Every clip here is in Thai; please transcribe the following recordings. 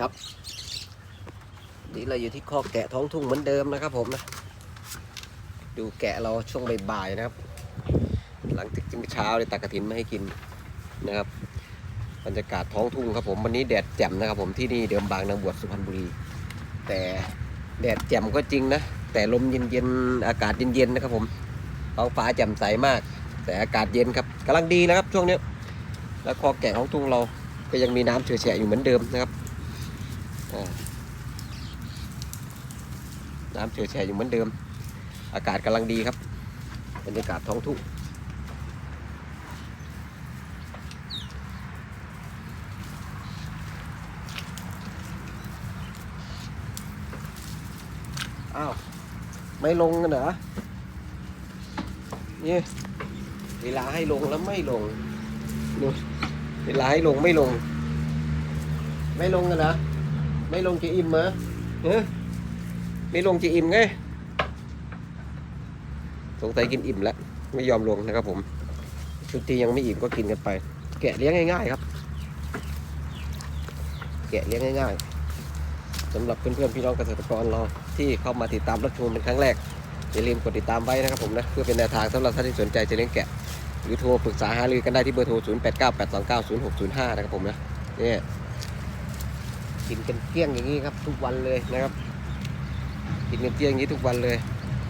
ครับนี่เราอยู่ที่คอกแกะท้องทุ่งเหมือนเดิมนะครับผมนะ ดูแกะเราช่วงบ่ายๆนะครับ หลังจากเช้าได้ตักกระถินมาให้กินนะครับ บรรยากาศท้องทุ่งครับผมวันนี้แดดแจ่มนะครับ ผมที่นี่เดิมบางนางบวชสุพรรณบุรี แต่แดดแจ่มก็จริงนะ แต่ลมเย็นๆอากาศเย็นๆนะครับผมท้องฟ้าแจ่มใสมาก แต่อากาศเย็นครับกำลังดีนะครับช่วงนี้แล้วคอแกะท้องทุ่งเราก็ยังมีน้ำเฉยๆอยู่เหมือนเดิมนะครับ น้ำเฉยๆอยู่เหมือนเดิม อากาศกำลังดีครับบรรยากาศท้องทุ่งอ้าว ไม่ลงกันเหรอนี่เวลาให้ลงแล้วไม่ลงดูเวลาให้ลงไม่ลง ไม่ลงกันเหรอ ไม่ลงจะอิ่มเหรอเฮ้ยไม่ลงจะอิ่มไง สงสัยกินอิ่มแล้ว ไม่ยอมลงนะครับผม ชุดที่ยังไม่อิ่มก็กินกันไป แกะเลี้ยงง่ายๆครับ แกะเลี้ยงง่ายๆสำหรับเพื่อนๆพี่น้องเกษตรกรเราที่เข้ามาติดตามรับชมเป็นครั้งแรกอย่าลืมกดติดตามไว้นะครับผมนะเพื่อเป็นแนวทางสำหรับท่านที่สนใจจะเลี้ยงแกะหรือโทรปรึกษาหารือกันได้ที่เบอร์โทร 0 8 9 8 2 9 0 6 0 5 นะครับผมนะเนี่ย กินกันเกลี้ยงอย่างนี้ครับ ทุกวันเลยนะครับ กินกันเกลี้ยงอย่างนี้ทุกวันเลย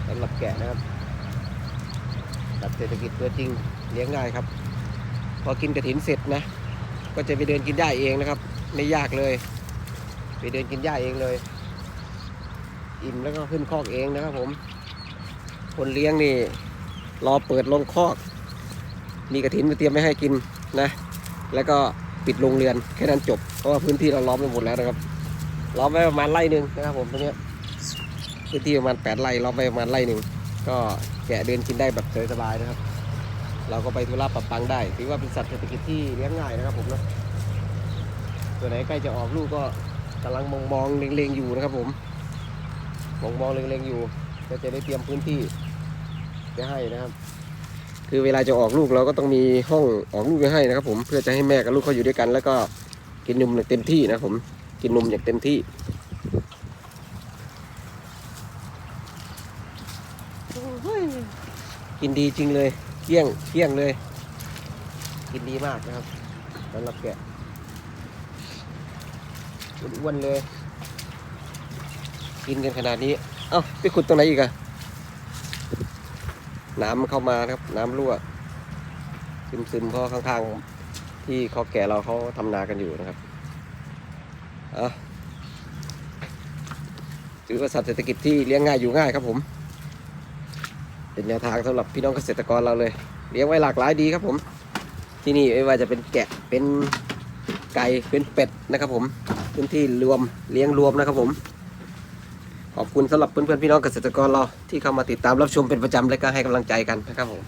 สำหรับแกะนะครับตัดเศรษฐกิจตัวจริงเลี้ยงง่ายครับ พอกินกระถินเสร็จนะ ก็จะไปเดินกินหญ้าเองนะครับ ไม่ยากเลย ไปเดินกินหญ้าเองเลย อิ่มแล้วก็ขึ้นคอกเองนะครับผม คนเลี้ยงนี่ รอเปิดลงคอก มีกระถินมาเตรียมไว้ให้กินนะ แล้วก็ปิดโรงเรือนแค่นั้นจบ ราะว่าพื้นที่เราล้อมไปหมดแล้วนะครับล้อมไว้ประมาณไร่หนึ่งนะครับผมตรงนี้พื้นที่ประมาณแปดไร่ล้อมไว้ประมาณไร่หนึ่งก็แกะเดินกินได้แบบสบายๆนะครับ เราก็ไปธุระปะปังได้ถือว่าเป็นสัตว์เศรษฐกิจที่เลี้ยงง่ายนะครับผมนะตัวไหนใกล้จะออกลูกก็กำลังมองมองๆเล็งๆอยู่นะครับผมมองมองๆเล็งๆอยู่ก็จะได้เตรียมพื้นที่จะให้นะครับ คือเวลาจะออกลูกเราก็ต้องมีห้องออกลูกไว้ให้นะครับ ผมเพื่อจะให้แม่กับลูกเขาอยู่ด้วยกัน แล้วก็ กินนมอย่างเต็มที่นะผม กินนมอย่างเต็มที่กินดีจริงเลยเที่ยงเที่ยงเลย กินดีมากนะครับสำหรับแกะอ้วนเลย กินกันขนาดนี้ เอ้าไปขุดตรงไหนอีกอะน้ำมันเข้ามาครับ น้ำรั่วซึมๆพราะข้างๆ ที่เขาแก่เราเขาทำนากันอยู่นะครับอะถือว่าสัตว์เศรษฐกิจที่เลี้ยงง่ายอยู่ง่ายครับผม เป็นแนวทางสำหรับพี่น้องเกษตรกรเราเลย เลี้ยงไว้หลากหลายดีครับผม ที่นี่ไม่ว่าจะเป็นแกะเป็นไก่เป็นเป็ดนะครับผมพื้นที่รวมเลี้ยงรวมนะครับผมขอบคุณสำหรับเพื่อนๆพี่น้องเกษตรกรเราที่เข้ามาติดตามรับชมเป็นประจำและก็ให้กำลังใจกันนะครับผม